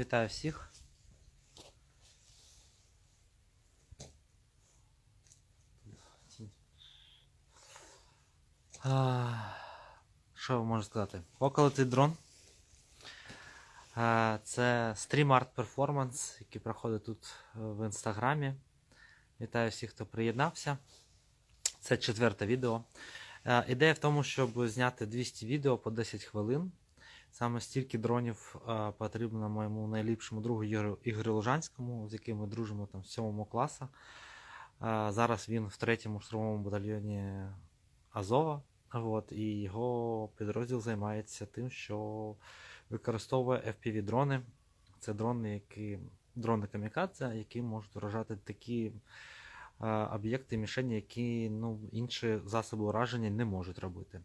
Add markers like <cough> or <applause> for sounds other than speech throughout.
Вітаю всіх. Що я можу сказати? Поки летить дрон. Це стрім арт перформанс, який проходить тут е, в інстаграмі. Вітаю всіх, хто приєднався. Це четверте відео. Ідея в тому, щоб зняти 200 відео по 10 хвилин. Саме стільки дронів е, потрібно моєму найліпшому другу Ігорю, Ігорю Лужанському, з яким ми дружимо там з 7 класу. Е, зараз він в третьому штурмовому батальйоні Азова. От, і його підрозділ займається тим, що використовує FPV-дрони. Це дрони, які дрони камікадзе, які можуть вражати такі е, об'єкти, мішені, які ну, інші засоби ураження не можуть робити.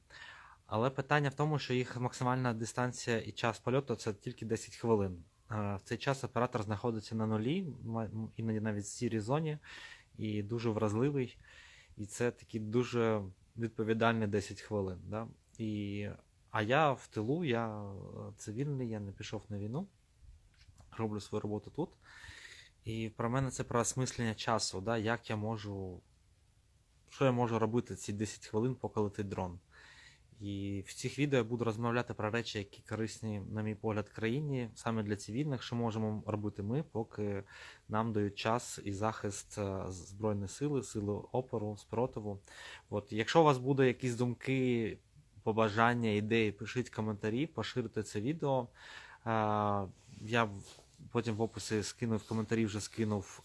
Але питання в тому, що їх максимальна дистанція і час польоту це тільки 10 хвилин. Е, В цей час оператор знаходиться на нулі, іноді навіть в сірій зоні, і дуже вразливий. І це такі дуже відповідальні 10 хвилин. Да? І, а я в тилу, я е, цивільний, я не пішов на війну, роблю свою роботу тут. І про мене це про осмислення часу, да? як я можу. Що я можу робити ці 10 хвилин, поки летить дрон. І в цих відео я буду розмовляти про речі, які корисні, на мій погляд, країні, саме для цивільних, що можемо робити ми, поки нам дають час і захист е, Збройної сили, сили опору, спротиву. От, якщо у вас будуть якісь думки, побажання, ідеї, пишіть коментарі, поширте це відео. Е, Я потім в описі скину в коментарі вже скинув.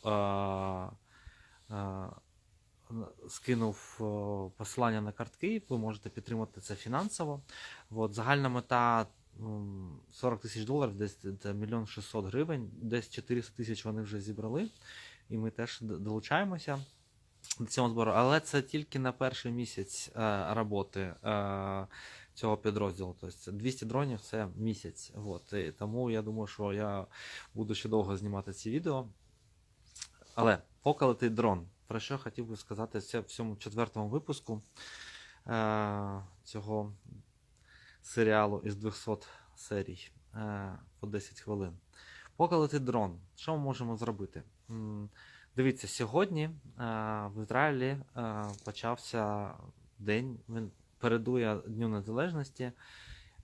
Скинув е, посилання на картки, ви можете підтримати це фінансово. От, загальна мета 40 тисяч доларів, десь мільйон 600 гривень, десь 400 тисяч вони вже зібрали, і ми теж долучаємося до цього збору. Але це тільки на перший місяць е, роботи е, цього підрозділу. Тобто 200 дронів це місяць. От, і тому я думаю, що я буду ще довго знімати ці відео. Але поки летить дрон, про що хотів би сказати в цьому четвертому випуску е- цього серіалу із 200 серій е- по 10 хвилин. Поки летить дрон, що ми можемо зробити? Дивіться, сьогодні е- в Ізраїлі е- почався день, він передує Дню Незалежності,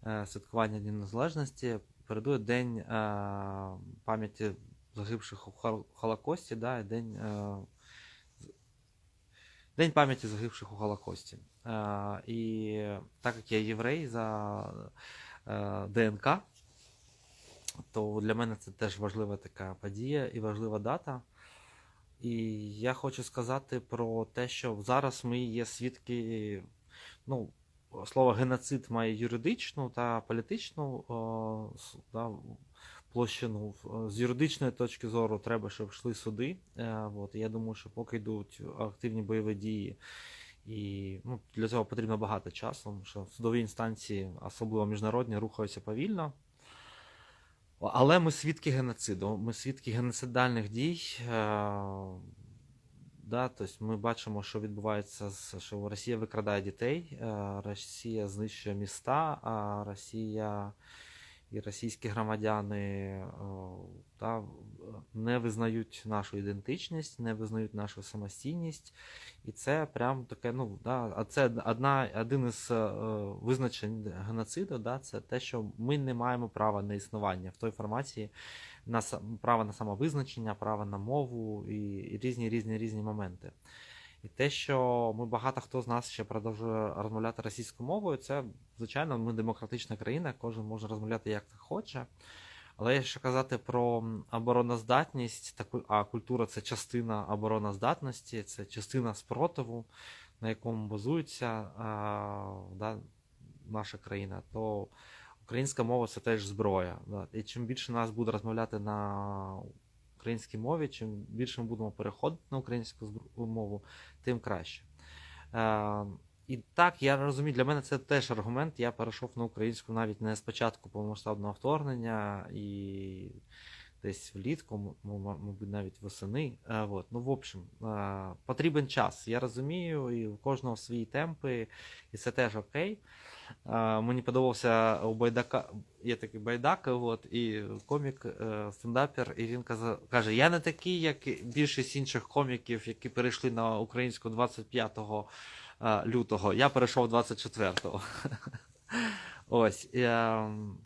е- святкування Дню Незалежності, передує День е- пам'яті загибших у Холокості, да, і день, е, день пам'яті загибших у Холокості. Е, і так як я єврей за е, ДНК, то для мене це теж важлива така подія і важлива дата. І я хочу сказати про те, що зараз ми є свідки, ну, слово геноцид має юридичну та політичну о, да, площину. З юридичної точки зору треба, щоб йшли суди. Е, От, я думаю, що поки йдуть активні бойові дії, і ну, для цього потрібно багато часу, тому що судові інстанції, особливо міжнародні, рухаються повільно. Але ми свідки геноциду, ми свідки геноцидальних дій. Е, да, тобто ми бачимо, що відбувається, що Росія викрадає дітей, е, Росія знищує міста, а Росія і російські громадяни е, да, не визнають нашу ідентичність, не визнають нашу самостійність. І це прям таке, ну, да, це одна, один із е, визначень геноциду, да, це те, що ми не маємо права на існування в той формації, на право на самовизначення, право на мову і, і різні різні різні моменти. І те, що ми багато хто з нас ще продовжує розмовляти російською мовою, це звичайно, ми демократична країна, кожен може розмовляти як хоче. Але якщо казати про обороноздатність, а культура це частина обороноздатності, це частина спротиву, на якому базується да, наша країна, то українська мова це теж зброя. Да. І чим більше нас буде розмовляти на українській мові, чим більше ми будемо переходити на українську мову, тим краще. Е, і так, я розумію, для мене це теж аргумент. Я перейшов на українську навіть не з початку повномасштабного вторгнення, і десь влітку, мабуть, навіть восени. Е, от. Ну, в общем, е, потрібен час. Я розумію, і у кожного свої темпи, і це теж окей. Е, Мені подобався у Байдака, є такий байдак, от, і комік, е, стендапер, і він каза- каже: Я не такий, як більшість інших коміків, які перейшли на українську 25 е, лютого. Я перейшов 24-го. <laughs> Ось. ем,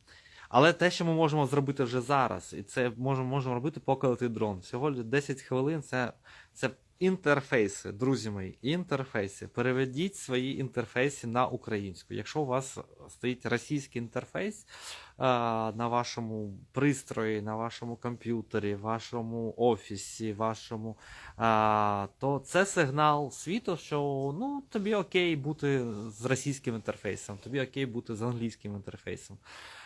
Але те, що ми можемо зробити вже зараз, і це можемо, можемо робити, поки летить дрон. Всього 10 хвилин це, це інтерфейси, друзі мої, інтерфейси. Переведіть свої інтерфейси на українську. Якщо у вас стоїть російський інтерфейс е, на вашому пристрої, на вашому комп'ютері, вашому офісі, вашому, е, то це сигнал світу, що ну, тобі окей бути з російським інтерфейсом, тобі окей бути з англійським інтерфейсом.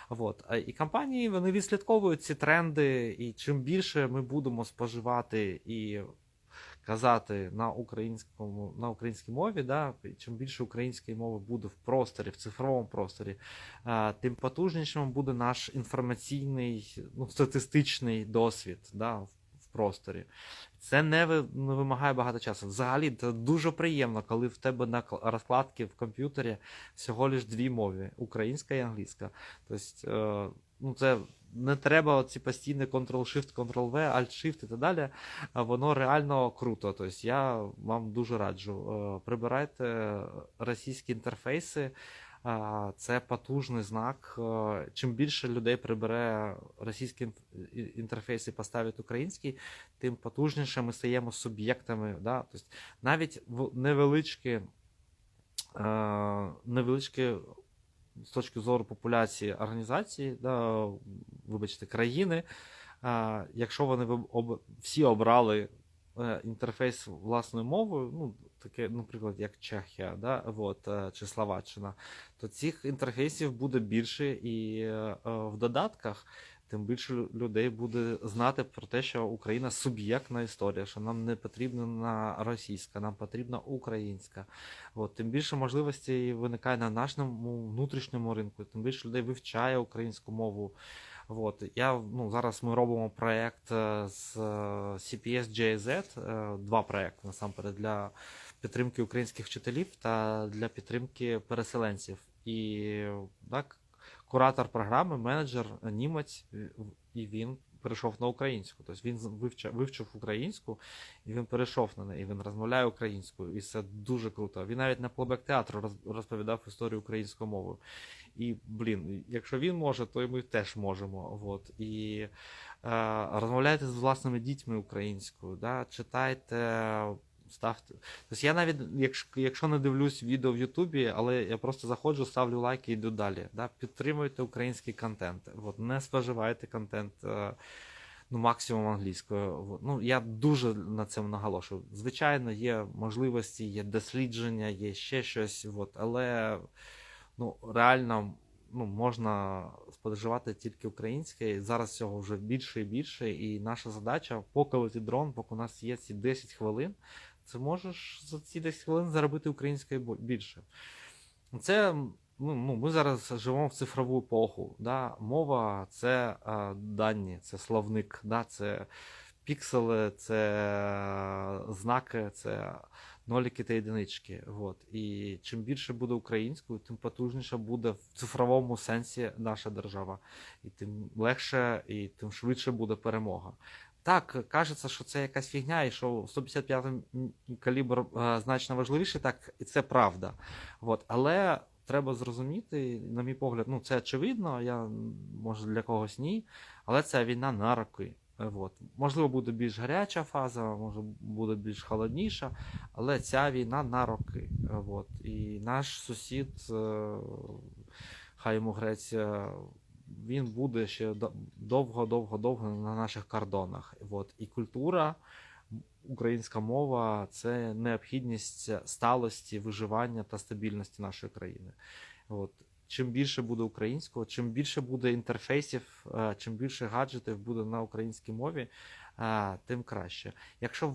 От. І компанії вони відслідковують ці тренди, і чим більше ми будемо споживати і казати на українському на українській мові, да, чим більше української мови буде в просторі, в цифровому просторі, тим потужнішим буде наш інформаційний, ну, статистичний досвід да, просторі. Це не, вимагає багато часу. Взагалі, це дуже приємно, коли в тебе на кл- розкладці в комп'ютері всього лиш дві мови українська і англійська. Тобто, е, ну, це не треба ці постійні Ctrl-Shift, Ctrl-V, Alt-Shift і так далі. Воно реально круто. Тобто я вам дуже раджу. Е, Прибирайте російські інтерфейси. Це потужний знак. Е, Чим більше людей прибере російські інтерфейси і поставить український, тим потужніше ми стаємо суб'єктами. Да? Тобто навіть невеличкі, е, невеличкі з точки зору популяції організації, да, вибачте, країни, а, якщо вони об, всі обрали е, інтерфейс власною мовою, ну, таке, наприклад, як Чехія, да, от, е, чи Словаччина, то цих інтерфейсів буде більше і е, в додатках. Тим більше людей буде знати про те, що Україна суб'єктна історія, що нам не потрібна російська, нам потрібна українська. От, тим більше можливостей виникає на нашому внутрішньому ринку, тим більше людей вивчає українську мову. От, я, ну, зараз ми робимо проєкт е, з е, CPS JZ, е, два проєкти насамперед для підтримки українських вчителів та для підтримки переселенців. І так, куратор програми, менеджер, німець, е, і він перейшов на українську. Тобто він вивчав, вивчив українську, і він перейшов на неї, він розмовляє українською, і це дуже круто. Він навіть на плебек театру розповідав історію українською мовою. І, блін, якщо він може, то і ми теж можемо. От. І е, розмовляйте з власними дітьми українською, да? читайте. Ставте. Тобто я навіть, якщо, якщо не дивлюсь відео в Ютубі, але я просто заходжу, ставлю лайки і йду далі. Да? Підтримуйте український контент. От, не споживайте контент е, ну, максимум англійською. От. Ну, я дуже на цьому наголошую. Звичайно, є можливості, є дослідження, є ще щось, от, але ну, реально ну, можна споживати тільки українське. Зараз цього вже більше і більше. І наша задача, поки дрон, поки у нас є ці 10 хвилин, це можеш за ці 10 хвилин заробити українською більше. Це ну, ну, ми зараз живемо в цифрову епоху. Да? Мова це е, дані, це словник, да? це піксели, це знаки, це ноліки та єдинички. От. І чим більше буде українською, тим потужніше буде в цифровому сенсі наша держава. І тим легше і тим швидше буде перемога. Так, кажеться, що це якась фігня, і що 155 калібр е, значно важливіший, так, і це правда. От. Але треба зрозуміти, на мій погляд, ну це очевидно, я може для когось ні, але це війна на роки. От. Можливо, буде більш гаряча фаза, може буде більш холодніша, але ця війна на роки. От. І наш сусід, е, хай йому греться, він буде ще довго-довго-довго на наших кордонах. От. І культура, українська мова це необхідність сталості, виживання та стабільності нашої країни. От. Чим більше буде українського, чим більше буде інтерфейсів, е, чим більше гаджетів буде на українській мові, е, тим краще. Якщо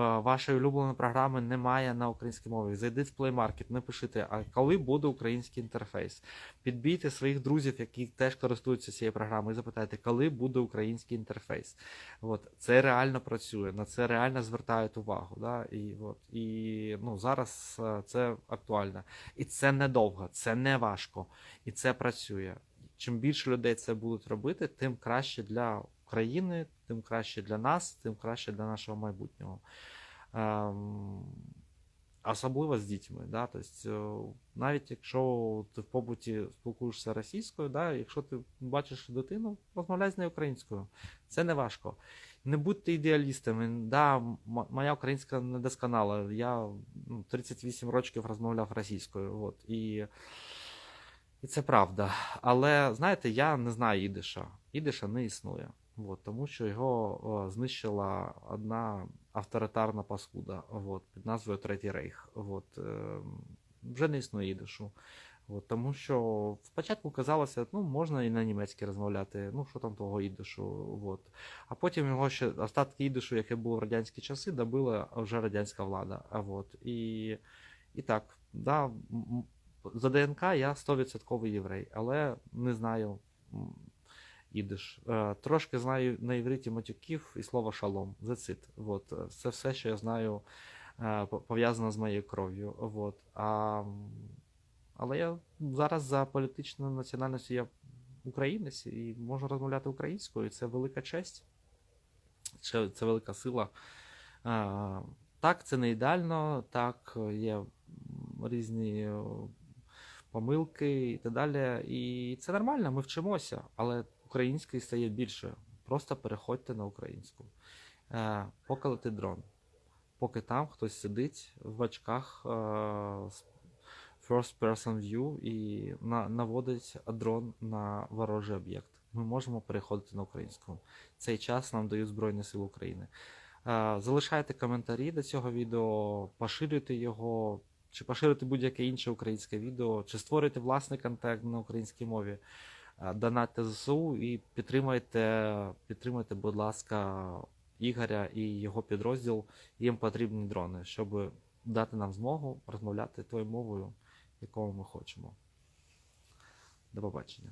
вашої улюбленої програми немає на українській мові. Зайдіть в Play Market, напишіть, а коли буде український інтерфейс. Підбійте своїх друзів, які теж користуються цією програмою, і запитайте, коли буде український інтерфейс. От, це реально працює, на це реально звертають увагу. Да? І, от, і ну, зараз е, це актуально. І це недовго, це не важко, і це працює. Чим більше людей це будуть робити, тим краще для країни, тим краще для нас, тим краще для нашого майбутнього. Ем, особливо з дітьми. Да? Тобто, е, навіть якщо ти в побуті спілкуєшся російською, да? якщо ти бачиш дитину, розмовляй з нею українською. Це не важко. Не будьте ідеалістами. Да, моя українська недосконала. Я ну, 38 років розмовляв російською. От, і, і це правда. Але знаєте, я не знаю ідиша. Ідиша не існує. От, тому що його о, знищила одна авторитарна паскуда от, під назвою Третій Рейх. От, е, вже не існує ідишу. От, тому що спочатку казалося, ну можна і на німецькій розмовляти, ну що там того ідишу. От. А потім його ще остатки ідишу, яке було в радянські часи, добила вже радянська влада. От. І, і так, да, за ДНК я 100% єврей, але не знаю ідиш. Е, Трошки знаю на івриті матюків і слово шалом. That's it. От. е, Це все, що я знаю, е, пов'язано з моєю кров'ю. От. А, але я зараз за політичною національністю я українець і можу розмовляти українською. Це велика честь, це, це велика сила. Так, це не ідеально, так, є різні помилки і так далі. І це нормально, ми вчимося, але український стає більше. Просто переходьте на українську. Е, Поки летить дрон. Поки там хтось сидить в очках е, first person view і на, наводить дрон на ворожий об'єкт. Ми можемо переходити на українську. Цей час нам дають Збройні Сили України. Е, Залишайте коментарі до цього відео, поширюйте його, чи поширюйте будь-яке інше українське відео, чи створюйте власний контент на українській мові. Е, Донатьте ЗСУ і підтримайте, підтримайте, будь ласка, Ігоря і його підрозділ. Їм потрібні дрони, щоб дати нам змогу розмовляти тою мовою, якою ми хочемо. До побачення.